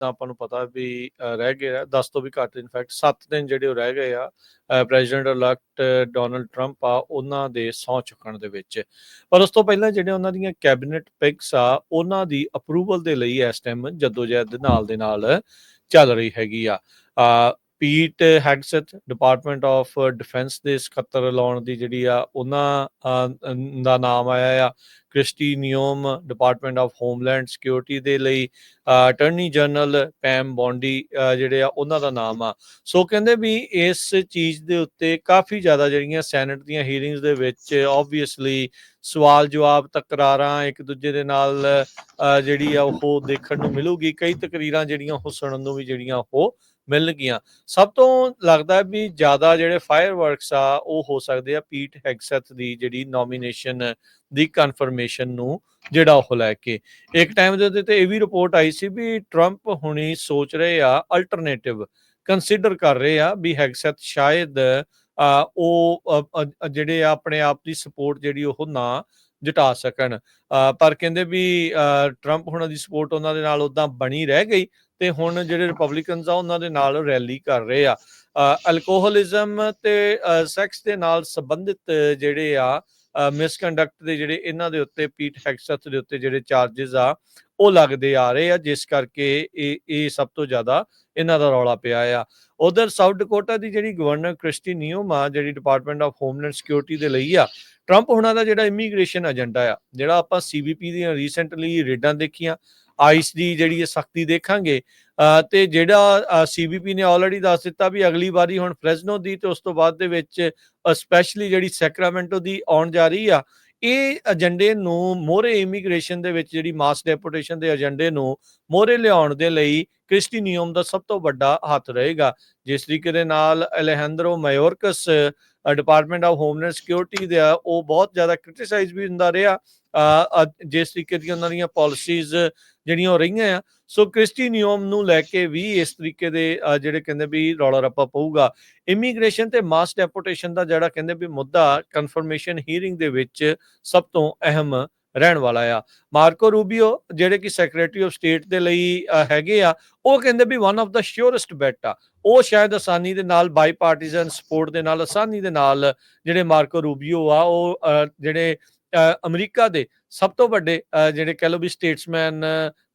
ਤਾਂ ਆਪਾਂ ਨੂੰ ਪਤਾ ਵੀ ਰਹਿ ਗਏ ਆ। 10 ਤੋਂ ਵੀ ਘੱਟ ਇਨਫੈਕਟ 7 ਦਿਨ ਜਿਹੜੇ ਉਹ ਰਹਿ ਗਏ ਆ ਪ੍ਰੈਜ਼ੀਡੈਂਟ ਇਲੈਕਟ ਡੋਨਲਡ ਟਰੰਪ ਆ ਉਹਨਾਂ ਦੇ ਸਹੁੰ ਚੁੱਕਣ ਦੇ ਵਿੱਚ। ਪਰ ਉਸ ਤੋਂ ਪਹਿਲਾਂ ਜਿਹੜੇ ਉਹਨਾਂ ਦੀਆਂ ਕੈਬਨਿਟ ਪਿਕਸ ਆ ਉਹਨਾਂ ਦੀ ਅਪਰੂਵਲ ਦੇ ਲਈ ਇਸ ਟਾਈਮ ਜਦੋਜਹਿਦ ਨਾਲ ਦੇ ਨਾਲ ਚੱਲ ਰਹੀ ਹੈਗੀ ਆ। Pete Hegseth department of defence ਦੇ ਸਕੱਤਰ ਲਾਉਣ ਦੀ ਜਿਹੜੀ ਆ ਉਹਨਾਂ ਅ, ਦਾ ਨਾਮ ਆਇਆ ਆ। Kristi Noem department of homeland security ਦੇ ਲਈ ਅਟਰਨੀ ਜਨਰਲ ਪੈਮ ਬੌਂਡੀ ਜਿਹੜੇ ਆ, ਉਹਨਾਂ ਦਾ ਨਾਮ ਆ। ਸੋ ਕਹਿੰਦੇ ਵੀ ਇਸ ਚੀਜ਼ ਦੇ ਉੱਤੇ ਕਾਫੀ ਜ਼ਿਆਦਾ ਜਿਹੜੀਆਂ ਸੈਨੇਟ ਦੀਆਂ ਹੀਅਰਿੰਗਸ ਦੇ ਵਿੱਚ ਆਬਵੀਅਸਲੀ ਸਵਾਲ ਜਵਾਬ ਤਕਰਾਰਾਂ ਇੱਕ ਦੂਜੇ ਦੇ ਨਾਲ ਜਿਹੜੀ ਆ, ਉਹ ਦੇਖਣ ਨੂੰ ਮਿਲੂਗੀ। ਕਈ ਤਕਰੀਰਾਂ ਜਿਹੜੀਆਂ ਉਹ ਸੁਣਨ ਨੂੰ ਵੀ ਜਿਹੜੀਆਂ ਉਹ ਮਿਲਣਗੀਆਂ। ਸਭ ਤੋਂ ਲੱਗਦਾ ਵੀ ਜ਼ਿਆਦਾ ਜਿਹੜੇ ਫਾਇਰਵਰਕਸ ਆ, ਉਹ ਹੋ ਸਕਦੇ ਆ ਪੀਟ ਹੈਗਸਥ ਦੀ ਜਿਹੜੀ ਨੋਮੀਨੇਸ਼ਨ ਦੀ ਕਨਫਰਮੇਸ਼ਨ ਨੂੰ ਜਿਹੜਾ ਉਹ ਲੈ ਕੇ। ਇੱਕ ਟਾਈਮ ਦੇ ਉੱਤੇ ਤੇ ਇਹ ਵੀ ਰਿਪੋਰਟ ਆਈ ਸੀ ਵੀ ਟਰੰਪ ਹੁਣੀ ਸੋਚ ਰਹੇ ਆ ਅਲਟਰਨੇਟਿਵ ਕੰਸੀਡਰ ਕਰ ਰਹੇ ਆ ਵੀ ਹੈਗਸੈਥ ਸ਼ਾਇਦ ਉਹ ਜਿਹੜੇ ਆ ਆਪਣੇ ਆਪ ਦੀ ਸਪੋਰਟ ਜਿਹੜੀ ਉਹ ਨਾ ਜਟਾ ਸਕਣ। ਅ, ਪਰ ਕਹਿੰਦੇ ਵੀ ਅ, ਟਰੰਪ ਹੁਣਾਂ ਦੀ ਸਪੋਰਟ ਉਹਨਾਂ ਦੇ ਨਾਲ ਉਦਾਂ ਬਣੀ ਰਹਿ ਗਈ ਤੇ ਹੁਣ ਜਿਹੜੇ ਰਿਪਬਲਿਕਨਸ ਆ ਉਹਨਾਂ ਦੇ ਨਾਲ ਰੈਲੀ ਕਰ ਰਹੇ ਆ। ਅਲਕੋਹਲਿਜ਼ਮ ਤੇ ਸੈਕਸ ਦੇ ਨਾਲ ਸੰਬੰਧਿਤ ਜਿਹੜੇ ਆ ਮਿਸਕੰਡਕਟ ਦੇ ਜਿਹੜੇ ਇਹਨਾਂ ਦੇ ਉੱਤੇ ਪੀਟ ਹੈਕਸਥ ਦੇ ਉੱਤੇ ਜਿਹੜੇ ਚਾਰजेस ਆ, ਉਹ ਲੱਗਦੇ ਆ ਰਹੇ ਆ, ਜਿਸ ਕਰਕੇ ਇਹ ਇਹ ਸਭ ਤੋਂ ਜ਼ਿਆਦਾ ਇਹਨਾਂ ਦਾ ਰੌਲਾ ਪਿਆ ਆ। ਉਧਰ ਸਾਊਥ ਡਕੋਟਾ ਦੀ ਜਿਹੜੀ ਗਵਰਨਰ ਕ੍ਰਿਸਟੀ ਨਿਊਮ ਆ, ਜਿਹੜੀ ਡਿਪਾਰਟਮੈਂਟ ਆਫ ਹੋਮਲੈਂਡ ਸਿਕਿਉਰਿਟੀ ਦੇ ਲਈ ਆ ਟਰੰਪ ਹੁਣਾਂ ਦਾ ਜਿਹੜਾ ਇਮੀਗ੍ਰੇਸ਼ਨ ਏਜੰਡਾ ਆ, ਜਿਹੜਾ ਆਪਾਂ ਸੀਬੀਪੀ ਦੀਆਂ ਰੀਸੈਂਟਲੀ ਰੇਡਾਂ ਦੇਖੀਆਂ ਆਈਸ ਦੀ ਜਿਹੜੀ ਹੈ ਸਖਤੀ ਦੇਖਾਂਗੇ। ਅ, ਤੇ ਜਿਹੜਾ ਸੀਬੀਪੀ ਨੇ ਆਲਰੇਡੀ ਦੱਸ ਦਿੱਤਾ ਵੀ ਅਗਲੀ ਵਾਰੀ ਹੁਣ ਫ੍ਰੈਜ਼ਨੋ ਦੀ ਤੇ ਉਸ ਤੋਂ ਬਾਅਦ ਦੇ ਵਿੱਚ ਸਪੈਸ਼ਲੀ ਜਿਹੜੀ ਸੈਕਰਾਮੈਂਟੋ ਦੀ ਆਉਣ ਜਾ ਰਹੀ ਆ ਇਹ ਏਜੰਡੇ ਨੂੰ ਮੋਰੇ ਇਮੀਗ੍ਰੇਸ਼ਨ ਦੇ ਵਿੱਚ ਜਿਹੜੀ ਮਾਸ ਡੈਪੋਟੇਸ਼ਨ ਦੇ ਏਜੰਡੇ ਨੂੰ ਮੋਰੇ ਲਿਆਉਣ ਦੇ ਲਈ ਕ੍ਰਿਸਟੀ ਨਿਯਮ ਦਾ ਸਭ ਤੋਂ ਵੱਡਾ ਹੱਥ ਰਹੇਗਾ। ਜਿਸ ਤਰੀਕੇ ਦੇ ਨਾਲ Alejandro Mayorkas department of homeland security ਆ, ਉਹ ਬਹੁਤ ਜ਼ਿਆਦਾ ਕ੍ਰਿਟਿਸਾਈਜ਼ ਵੀ ਹੁੰਦਾ ਰਿਹਾ ਜਿਸ ਤਰੀਕੇ ਦੀਆਂ ਉਹਨਾਂ ਦੀਆਂ ਪਾਲਿਸੀਜ਼ ਜਿਹੜੀਆਂ ਉਹ ਰਹੀਆਂ ਆ। ਸੋ ਕ੍ਰਿਸਟੀ ਨਿਯਮ ਨੂੰ ਲੈ ਕੇ ਵੀ ਇਸ ਤਰੀਕੇ ਦੇ ਜਿਹੜੇ ਕਹਿੰਦੇ ਵੀ ਰੌਲਾ ਰੱਪਾ ਪਊਗਾ। ਇਮੀਗ੍ਰੇਸ਼ਨ ਤੇ ਮਾਸ ਡੈਪੋਟੇਸ਼ਨ ਦਾ ਜਿਹੜਾ ਕਹਿੰਦੇ ਵੀ ਮੁੱਦਾ ਕਨਫਰਮੇਸ਼ਨ ਹੀਅਰਿੰਗ ਦੇ ਵਿੱਚ ਸਭ ਤੋਂ ਅਹਿਮ ਰਹਿਣ ਵਾਲਾ ਆ। ਮਾਰਕੋ ਰੂਬੀਓ ਜਿਹੜੇ ਕਿ ਸੈਕਟਰੀ ਆਫ ਸਟੇਟ ਦੇ ਲਈ ਅ, ਹੈਗੇ ਆ ਉਹ ਕਹਿੰਦੇ ਵੀ one of the surest bet ਆ। ਉਹ ਸ਼ਾਇਦ ਆਸਾਨੀ ਦੇ ਨਾਲ ਬਾਈ ਪਾਰਟੀਜ਼ਨ ਸਪੋਰਟ ਦੇ ਨਾਲ ਆਸਾਨੀ ਦੇ ਨਾਲ ਜਿਹੜੇ ਮਾਰਕੋ ਰੂਬੀਓ ਆ ਉਹ ਅ, ਜਿਹੜੇ ਅਮਰੀਕਾ ਦੇ ਸਭ ਤੋਂ ਵੱਡੇ ਜਿਹੜੇ ਕਹਿ ਲਓ ਵੀ ਸਟੇਟਸਮੈਨ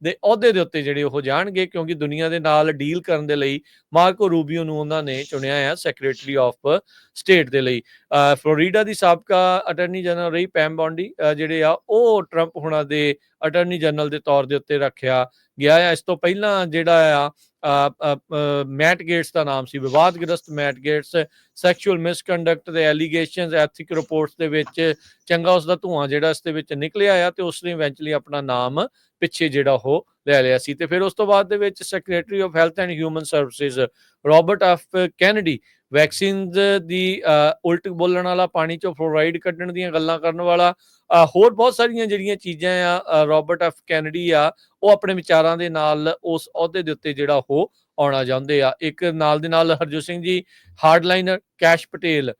ਦੇ ਅਹੁਦੇ ਦੇ ਉੱਤੇ ਜਿਹੜੇ ਉਹ ਜਾਣਗੇ ਕਿਉਂਕਿ ਦੁਨੀਆ ਦੇ ਨਾਲ ਡੀਲ ਕਰਨ ਦੇ ਲਈ ਮਾਰਕੋ ਰੂਬੀਓ ਨੂੰ ਉਹਨਾਂ ਨੇ ਚੁਣਿਆ ਹੈ ਸੈਕਟਰੀ ਆਫ ਸਟੇਟ ਦੇ ਲਈ। ਅ, ਫਲੋਰੀਡਾ ਦੀ ਸਾਬਕਾ ਅਟਾਰਨੀ ਜਨਰਲ ਰਹੀ ਪੈਮ ਬੌਂਡੀ ਜਿਹੜੇ ਆ ਉਹ ਟਰੰਪ ਹੁਣਾਂ ਦੇ ਅਟਾਰਨੀ ਜਨਰਲ ਦੇ ਤੌਰ ਦੇ ਉੱਤੇ ਰੱਖਿਆ ਗਿਆ ਹੈ ਇਸ ਤੋਂ ਪਹਿਲਾਂ ਜਿਹੜਾ ਆ ਮੈਟ ਗੇਟਸ ਦਾ ਨਾਮ ਸੀ, ਵਿਵਾਦਗ੍ਰਸਤ ਮੈਟ ਗੇਟਸ ਸੈਕਸ਼ੂਅਲ ਮਿਸਕੰਡਕਟ ਦੇ ਐਲੀਗੇਸ਼ਨਸ ਐਥਿਕ ਰਿਪੋਰਟਸ ਦੇ ਵਿੱਚ ਚੰਗਾ ਉਸ ਦਾ ਧੂਆਂ ਜਿਹੜਾ ਇਸ ਦੇ ਵਿੱਚ ਨਿਕਲਿਆ ਆ ਤੇ ਉਸ ਨੇ ਇਵੈਂਚੁਅਲੀ ਆਪਣਾ ਨਾਮ ਪਿੱਛੇ ਜਿਹੜਾ ਉਹ ਲੈ ਲਿਆ ਸੀ ਤੇ ਫਿਰ ਉਸ ਤੋਂ ਬਾਅਦ ਦੇ ਵਿੱਚ secretary of health and human services Robert F Kennedy vaccines ਦੀ ਉਲਟ ਬੋਲਣ ਵਾਲਾ, ਪਾਣੀ ਚੋਂ ਫਲੋਰਾਈਡ ਕੱਢਣ ਦੀਆਂ ਗੱਲਾਂ ਕਰਨ ਵਾਲਾ ਹੋਰ ਬਹੁਤ ਸਾਰੀਆਂ ਜਿਹੜੀਆਂ ਚੀਜ਼ਾਂ ਆ ਰਾਬਰਟ ਐਫ ਕੈਨੇਡੀ ਆ, ਉਹ ਆਪਣੇ ਵਿਚਾਰਾਂ ਦੇ ਨਾਲ ਉਸ ਅਹੁਦੇ ਦੇ ਉੱਤੇ ਜਿਹੜਾ ਉਹ ਆਉਣਾ ਚਾਹੁੰਦੇ ਆ। ਇੱਕ ਨਾਲ ਦੇ ਨਾਲ ਹਰਜੋਤ ਸਿੰਘ ਜੀ ਹਾਰਡਲਾਈਨਰ ਕੈਸ਼ ਪਟੇਲ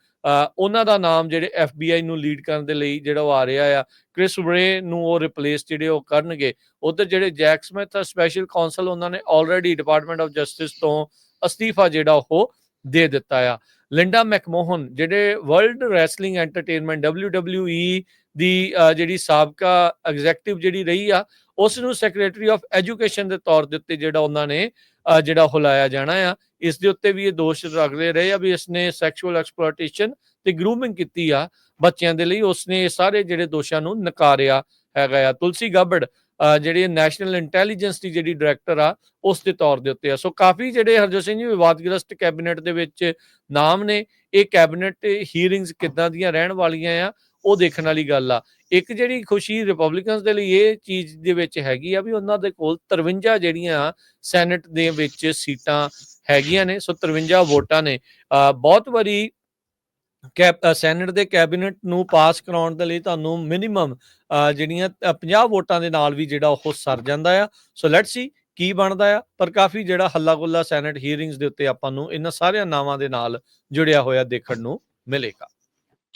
ਉਹਨਾਂ ਦਾ ਨਾਮ ਜਿਹੜੇ FBI ਨੂੰ ਲੀਡ ਕਰਨ ਦੇ ਲਈ ਜਿਹੜਾ ਉਹ ਆ ਰਿਹਾ ਆ ਕ੍ਰਿਸ ਬਰੇ ਨੂੰ ਉਹ ਰਿਪਲੇਸ ਜਿਹੜੇ ਉਹ ਕਰਨਗੇ। ਉਧਰ ਜਿਹੜੇ ਜੈਕ ਸਮਿਥ ਸਪੈਸ਼ਲ ਕਾਉਂਸਲ ਉਹਨਾਂ ਨੇ ਆਲਰੇਡੀ ਡਿਪਾਰਟਮੈਂਟ ਆਫ ਜਸਟਿਸ ਤੋਂ ਅਸਤੀਫਾ ਜਿਹੜਾ ਉਹ ਦੇ ਦਿੱਤਾ ਆ। ਲਿੰਡਾ ਮੈਕਮੋਹਨ, ਜਿਹੜੇ ਵਰਲਡ ਰੈਸਲਿੰਗ ਐਂਟਰਟੇਨਮੈਂਟ WWE ਦੀ ਜਿਹੜੀ ਸਾਬਕਾ ਐਗਜ਼ੈਕਟਿਵ ਜਿਹੜੀ ਰਹੀ ਆ ਉਸ ਨੂੰ ਸੈਕਟਰੀ ਆਫ ਐਜੂਕੇਸ਼ਨ ਦੇ ਤੌਰ ਦੇ ਉੱਤੇ ਜਿਹੜਾ ਉਹਨਾਂ ਨੇ ਜਿਹੜਾ ਹੁਲਾਇਆ ਜਾਣਾ ਆ। ਇਸ ਦੇ ਉੱਤੇ ਵੀ ਇਹ ਦੋਸ਼ ਲੱਗਦੇ ਰਹੇ ਆ ਵੀ ਇਸਨੇ ਸੈਕਸ਼ੂਅਲ ਐਕਸਪਲੋਇਟੇਸ਼ਨ ਤੇ ਗਰੂਮਿੰਗ ਕੀਤੀ ਆ ਬੱਚਿਆਂ ਦੇ ਲਈ। ਉਸਨੇ ਇਹ ਸਾਰੇ ਜਿਹੜੇ ਦੋਸ਼ਾਂ ਨੂੰ ਨਕਾਰਿਆ ਹੈਗਾ ਆ। ਤੁਲਸੀ ਗਾਬੜ ਜਿਹੜੀ ਨੈਸ਼ਨਲ ਇੰਟੈਲੀਜੈਂਸ ਦੀ ਜਿਹੜੀ ਡਾਇਰੈਕਟਰ ਆ, ਉਸ ਦੇ ਤੌਰ ਦੇ ਉੱਤੇ ਆ। ਸੋ ਕਾਫੀ ਜਿਹੜੇ ਹਰਜੋਤ ਸਿੰਘ ਜੀ ਵਿਵਾਦਗ੍ਰਸਤ ਕੈਬਨਿਟ ਦੇ ਵਿੱਚ ਨਾਮ ਨੇ, ਇਹ ਕੈਬਨਿਟ ਹੀਅਰਿੰਗਸ ਕਿੱਦਾਂ ਦੀਆਂ ਰਹਿਣ ਵਾਲੀਆਂ ਆ, ਉਹ ਦੇਖਣ ਵਾਲੀ ਗੱਲ ਆ। ਇੱਕ ਜਿਹੜੀ ਖੁਸ਼ੀ ਰਿਪਬਲਿਕਨਸ ਦੇ ਲਈ ਇਹ ਚੀਜ਼ ਦੇ ਵਿੱਚ ਹੈਗੀ ਆ ਵੀ ਉਹਨਾਂ ਦੇ ਕੋਲ 53 ਜਿਹੜੀਆਂ ਸੈਨੇਟ ਦੇ ਵਿੱਚ ਸੀਟਾਂ ਹੈਗੀਆਂ ਨੇ, ਸੋ 53 ਵੋਟਾਂ ਨੇ। ਬਹੁਤ ਵਾਰੀ ਸੈਨੇਟ ਦੇ ਕੈਬਨਿਟ ਨੂੰ ਪਾਸ ਕਰਾਉਣ ਦੇ ਲਈ ਤੁਹਾਨੂੰ ਮਿਨੀਮਮ ਜਿਹੜੀਆਂ ਅ, 50 ਵੋਟਾਂ ਦੇ ਨਾਲ ਵੀ ਜਿਹੜਾ ਉਹ ਸਰ ਜਾਂਦਾ ਆ। ਸੋ ਲੈਟਸ ਸੀ ਕੀ ਬਣਦਾ ਆ। ਪਰ ਕਾਫੀ ਜਿਹੜਾ ਹੱਲਾ ਗੁੱਲਾ ਸੈਨੇਟ ਹੀਅਰਿੰਗਸ ਦੇ ਉੱਤੇ ਆਪਾਂ ਨੂੰ ਇਹਨਾਂ ਸਾਰਿਆਂ ਨਾਵਾਂ ਦੇ ਨਾਲ ਜੁੜਿਆ ਹੋਇਆ ਦੇਖਣ ਨੂੰ ਮਿਲੇਗਾ।